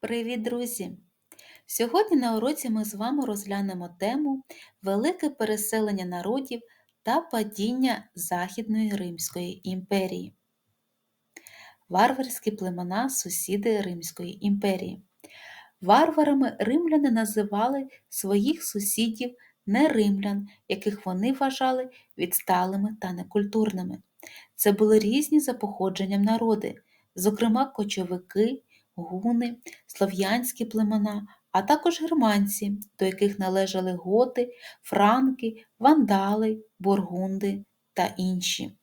Привіт, друзі! Сьогодні на уроці ми з вами розглянемо тему Велике переселення народів та падіння Західної Римської імперії. Варварські племена сусіди Римської імперії. Варварами римляни називали своїх сусідів не римлян, яких вони вважали відсталими та некультурними. Це були різні за походженням народи, зокрема кочовики, гуни, слов'янські племена, а також германці, до яких належали готи, франки, вандали, бургунди та інші.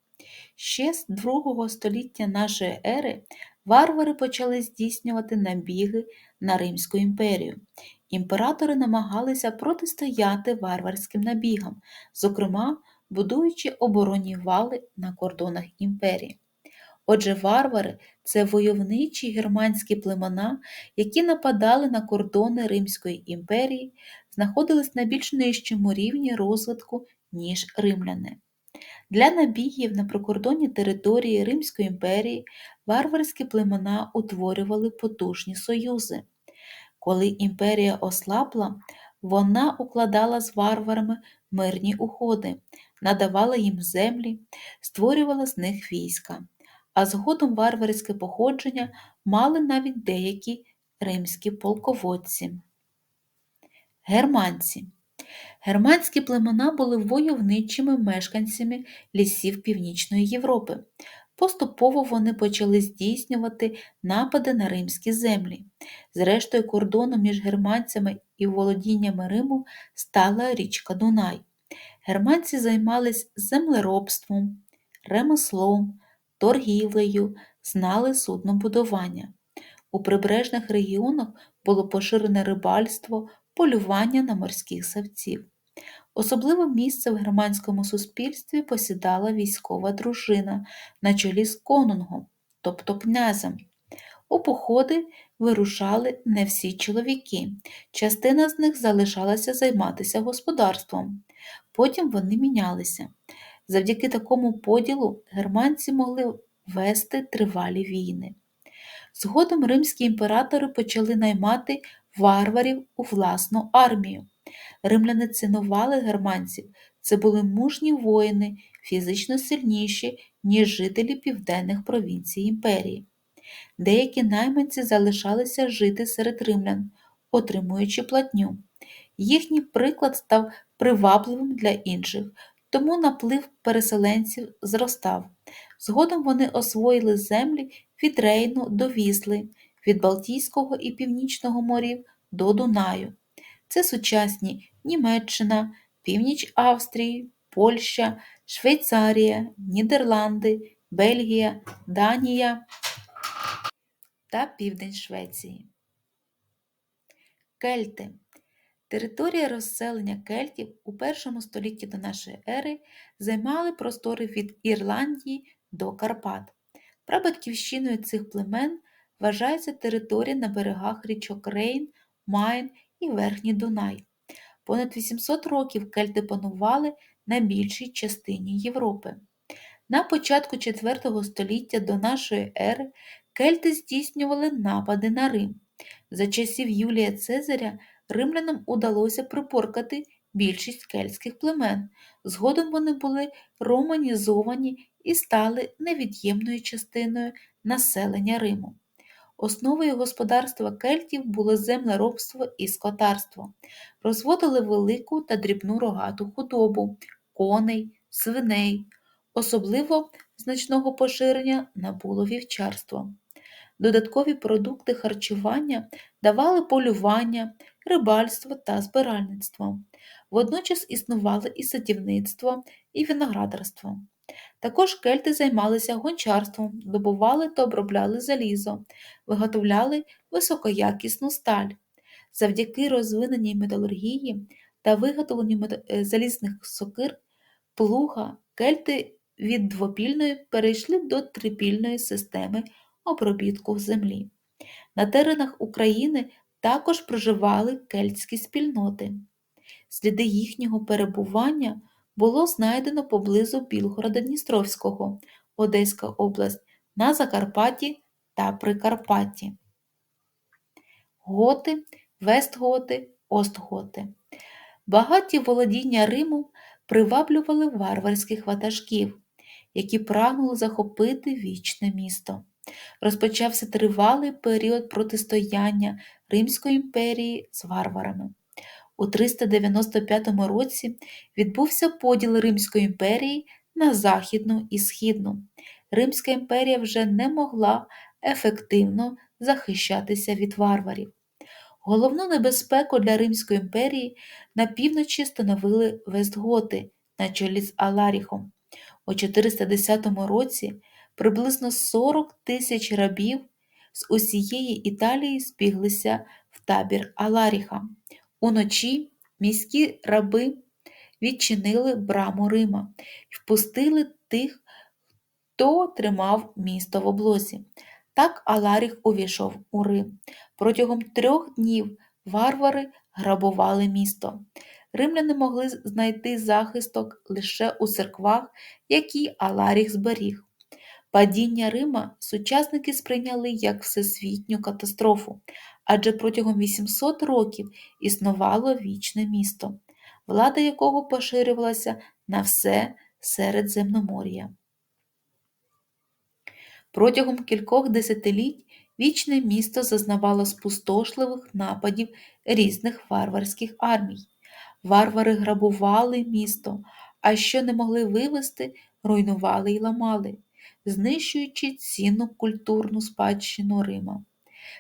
Ще з II століття нашої ери варвари почали здійснювати набіги на Римську імперію. Імператори намагалися протистояти варварським набігам, зокрема, будуючи оборонні вали на кордонах імперії. Отже, варвари це войовничі германські племена, які нападали на кордони Римської імперії, знаходились на більш нижчому рівні розвитку, ніж римляни. Для набігів на прикордонні території Римської імперії варварські племена утворювали потужні союзи. Коли імперія ослабла, вона укладала з варварами мирні угоди, надавала їм землі, створювала з них війська а згодом варварське походження мали навіть деякі римські полководці. Германці. Германські племена були войовничими мешканцями лісів Північної Європи. Поступово вони почали здійснювати напади на римські землі. Зрештою, кордоном між германцями і володіннями Риму стала річка Дунай. Германці займались землеробством, ремеслом, торгівлею, знали суднобудування. У прибережних регіонах було поширене рибальство, полювання на морських савців. Особливе місце в германському суспільстві посідала військова дружина на чолі з конунгом, тобто князем. У походи вирушали не всі чоловіки, частина з них залишалася займатися господарством. Потім вони мінялися. Завдяки такому поділу германці могли вести тривалі війни. Згодом римські імператори почали наймати варварів у власну армію. Римляни цінували германців, це були мужні воїни, фізично сильніші, ніж жителі південних провінцій імперії. Деякі найманці залишалися жити серед римлян, отримуючи платню. Їхній приклад став привабливим для інших, тому наплив переселенців зростав. Згодом вони освоїли землі від Рейну до Вісли, від Балтійського і Північного морів до Дунаю. Це сучасні Німеччина, північ Австрії, Польща, Швейцарія, Нідерланди, Бельгія, Данія та Південь Швеції. Кельти Територія розселення кельтів у першому столітті до нашої ери займали простори від Ірландії до Карпат. Прабатьківщиною цих племен вважається територія на берегах річок Рейн, Майн і Верхній Дунай. Понад 800 років кельти панували на більшій частині Європи. На початку IV століття до нашої ери кельти здійснювали напади на Рим. За часів Юлія Цезаря римлянам удалося припоркати більшість кельтських племен. Згодом вони були романізовані і стали невід'ємною частиною населення Риму. Основою господарства кельтів було землеробство і скотарство, розводили велику та дрібну рогату худобу, коней, свиней, особливо значного поширення набуло вівчарство. Додаткові продукти харчування давали полювання, рибальство та збиральництво. Водночас існували і садівництво, і виноградарство. Також кельти займалися гончарством, добували та обробляли залізо, виготовляли високоякісну сталь. Завдяки розвиненій металургії та виготовленню е, залізних сокир, плуга, кельти від двопільної перейшли до трипільної системи обробітку землі. На теренах України також проживали кельтські спільноти. Сліди їхнього перебування було знайдено поблизу Білгорода Дністровського, Одеська область, на Закарпатті та Прикарпатті. готи, вестготи, остготи. Багаті володіння Риму приваблювали варварських ватажків, які прагнули захопити вічне місто. Розпочався тривалий період протистояння Римської імперії з варварами. У 395 році відбувся поділ Римської імперії на Західну і Східну. Римська імперія вже не могла ефективно захищатися від варварів. Головну небезпеку для Римської імперії на півночі становили Вестготи на чолі з Аларіхом. У 410 році приблизно 40 тисяч рабів з усієї Італії збіглися в табір Аларіха. Уночі міські раби відчинили браму Рима і впустили тих, хто тримав місто в облозі. Так Аларіх увійшов у Рим. Протягом трьох днів варвари грабували місто. Римляни могли знайти захисток лише у церквах, які Аларіх зберіг. Падіння Рима сучасники сприйняли як всесвітню катастрофу, адже протягом 800 років існувало вічне місто, влада якого поширювалася на все Середземномор'я. Протягом кількох десятиліть вічне місто зазнавало спустошливих нападів різних варварських армій. Варвари грабували місто, а що не могли вивести, руйнували й ламали, знищуючи цінну культурну спадщину Рима.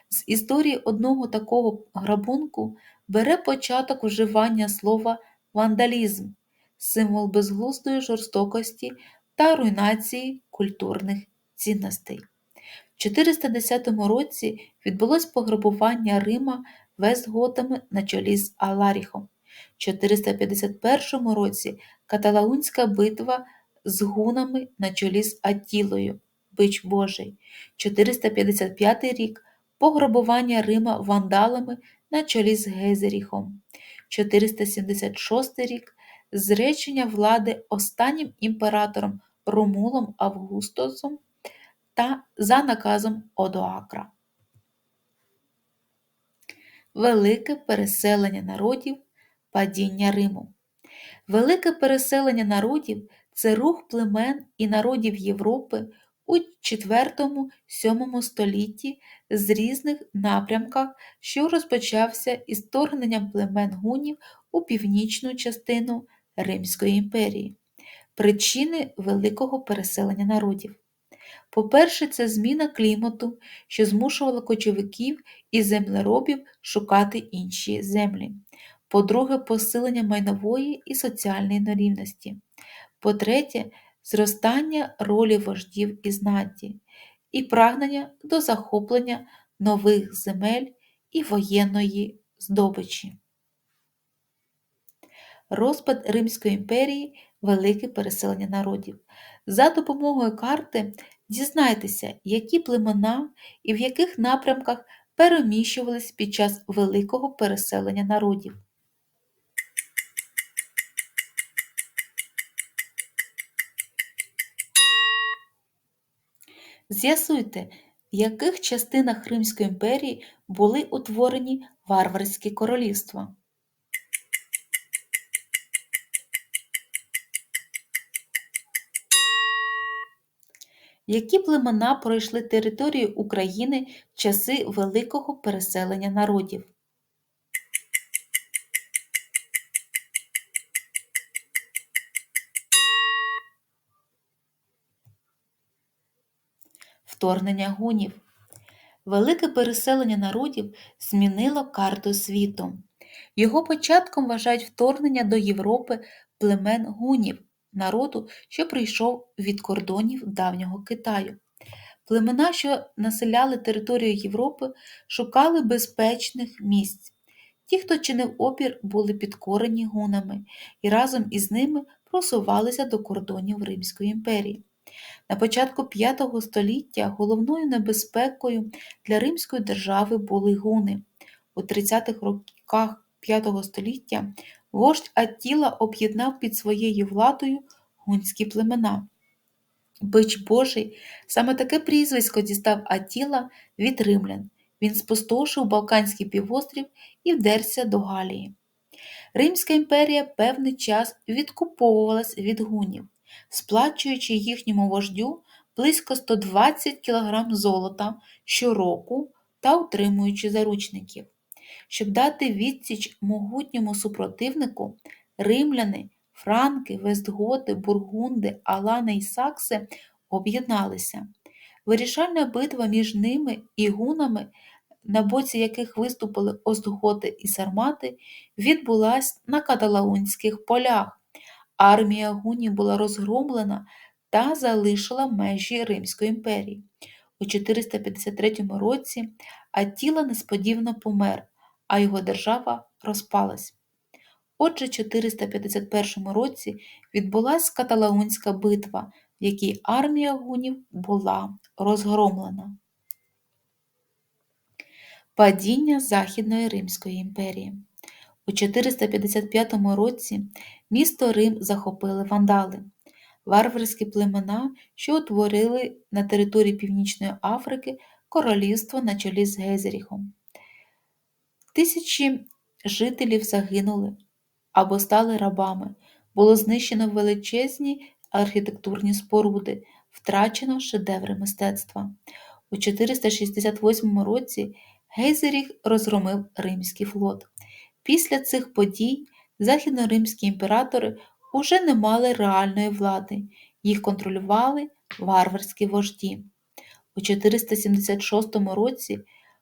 З історії одного такого грабунку бере початок вживання слова вандалізм, символ безглуздої жорстокості та руйнації культурних цінностей. В 410 році відбулось пограбування Рима вестготами на чолі з Аларіхом. В 451 році Каталаунська битва з гунами на чолі з Атілою, Бич Божий, 455 рік пограбування Рима вандалами на чолі з Гезеріхом, 476 рік зречення влади останнім імператором Ромулом Августосом та за наказом Одоакра. Велике переселення народів падіння Риму. Велике переселення народів це рух племен і народів Європи у IV-VII столітті з різних напрямках, що розпочався із торгненням племен гунів у північну частину Римської імперії. Причини великого переселення народів. По-перше, це зміна клімату, що змушувала кочовиків і землеробів шукати інші землі. По-друге, посилення майнової і соціальної нерівності. По-третє, зростання ролі вождів і знаті, і прагнення до захоплення нових земель і воєнної здобичі. Розпад Римської імперії велике переселення народів. За допомогою карти дізнайтеся, які племена і в яких напрямках переміщувались під час великого переселення народів. З'ясуйте, в яких частинах Римської імперії були утворені варварські королівства. Які племена пройшли територію України в часи великого переселення народів? Вторгнення гунів. Велике переселення народів змінило карту світу. Його початком вважають вторгнення до Європи племен гунів, народу, що прийшов від кордонів давнього Китаю. Племена, що населяли територію Європи, шукали безпечних місць. Ті, хто чинив опір, були підкорені гунами і разом із ними просувалися до кордонів Римської імперії. На початку V століття головною небезпекою для Римської держави були гуни. У 30-х роках V століття вождь Аттіла об'єднав під своєю владою гунські племена. Бич Божий саме таке прізвисько дістав Аттіла від римлян, він спустошив Балканський півострів і вдерся до Галії. Римська імперія певний час відкуповувалась від гунів, сплачуючи їхньому вождю близько 120 кг золота щороку та утримуючи заручників. Щоб дати відсіч могутньому супротивнику, римляни, франки, вестготи, бургунди, алани і сакси об'єдналися. Вирішальна битва між ними і гунами, на боці яких виступили остготи і сармати, відбулась на каталаунських полях. Армія гунів була розгромлена та залишила межі Римської імперії. У 453 році Аттіла несподівано помер, а його держава розпалась. Отже, в 451 році відбулася каталаунська битва, в якій армія гунів була розгромлена. Падіння Західної Римської імперії. У 455 році місто Рим захопили вандали, варварські племена, що утворили на території Північної Африки королівство на чолі з Гезеріхом. Тисячі жителів загинули або стали рабами, було знищено величезні архітектурні споруди, втрачено шедеври мистецтва. У 468 році Гейзеріх розгромив римський флот. Після цих подій західноримські імператори уже не мали реальної влади, їх контролювали варварські вожді. У 476 році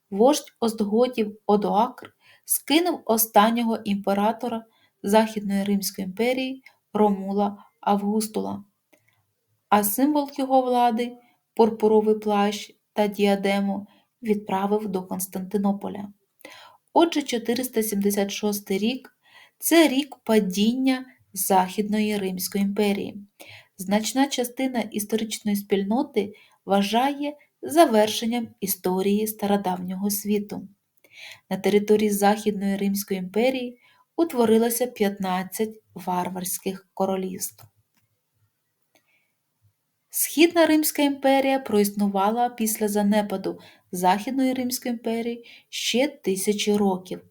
вождь Остготів Одоакр скинув останнього імператора Західної Римської імперії Ромула Августула, а символ його влади пурпуровий плащ та діадему відправив до Константинополя. Отже, 476 рік це рік падіння Західної Римської імперії. Значна частина історичної спільноти вважає завершенням історії стародавнього світу. На території Західної Римської імперії утворилося 15 варварських королівств. Східна Римська імперія проіснувала після занепаду Західної Римської імперії ще тисячі років,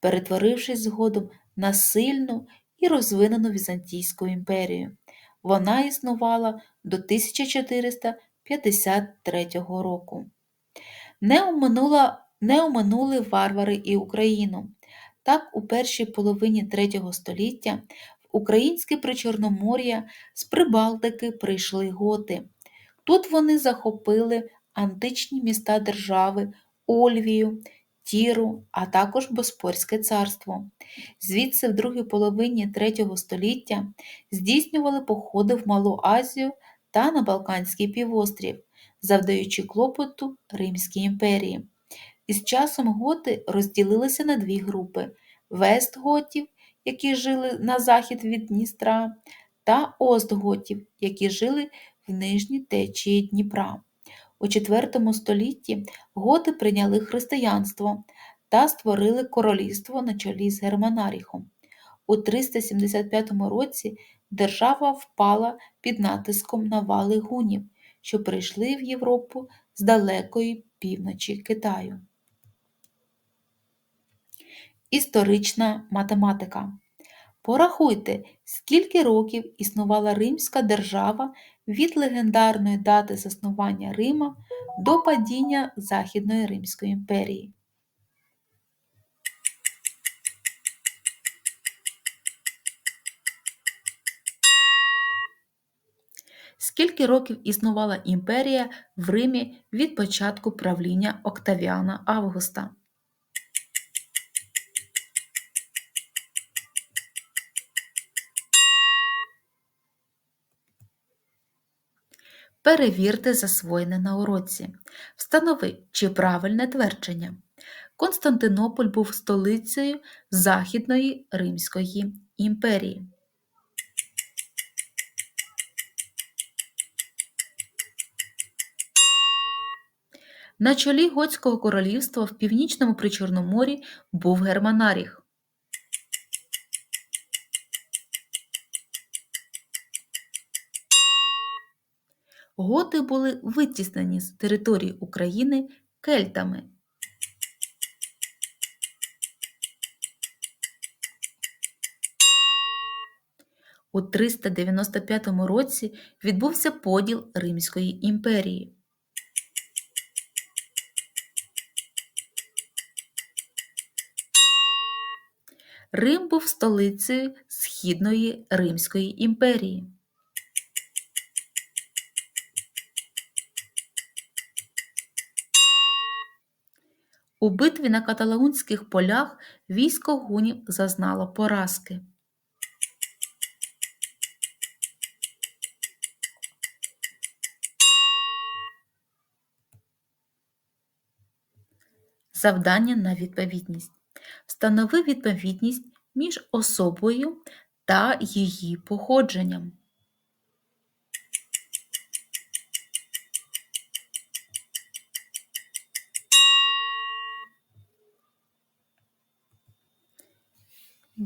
перетворившись згодом на сильну і розвинену Візантійську імперію. Вона існувала до 1453 року. Не оминула, не оминули варвари і Україну. Так, у першій половині третього століття в українське Причорномор'я з Прибалтики прийшли готи. Тут вони захопили античні міста держави Ольвію, Тіру, а також Боспорське царство. Звідси в другій половині третього століття здійснювали походи в Малу Азію та на Балканський півострів, завдаючи клопоту Римській імперії. Із часом готи розділилися на дві групи вестготів, які жили на захід від Дністра, та остготів, які жили в нижній течії Дніпра. У IV столітті готи прийняли християнство та створили королівство на чолі з Германаріхом. У 375 році держава впала під натиском навали гунів, що прийшли в Європу з далекої півночі Китаю. Історична математика. Порахуйте, скільки років існувала Римська держава від легендарної дати заснування Рима до падіння Західної Римської імперії. Скільки років існувала імперія в Римі від початку правління Октавіана Августа? Перевірте засвоєне на уроці. Встанови, чи правильне твердження. Константинополь був столицею Західної Римської імперії. На чолі Готського королівства в північному Причорноморі був Германаріх. Готи були витіснені з території України кельтами. У 395 році відбувся поділ Римської імперії. Рим був столицею Східної Римської імперії. У битві на Каталаунських полях військо гунів зазнало поразки. Завдання на відповідність. Встанови відповідність між особою та її походженням.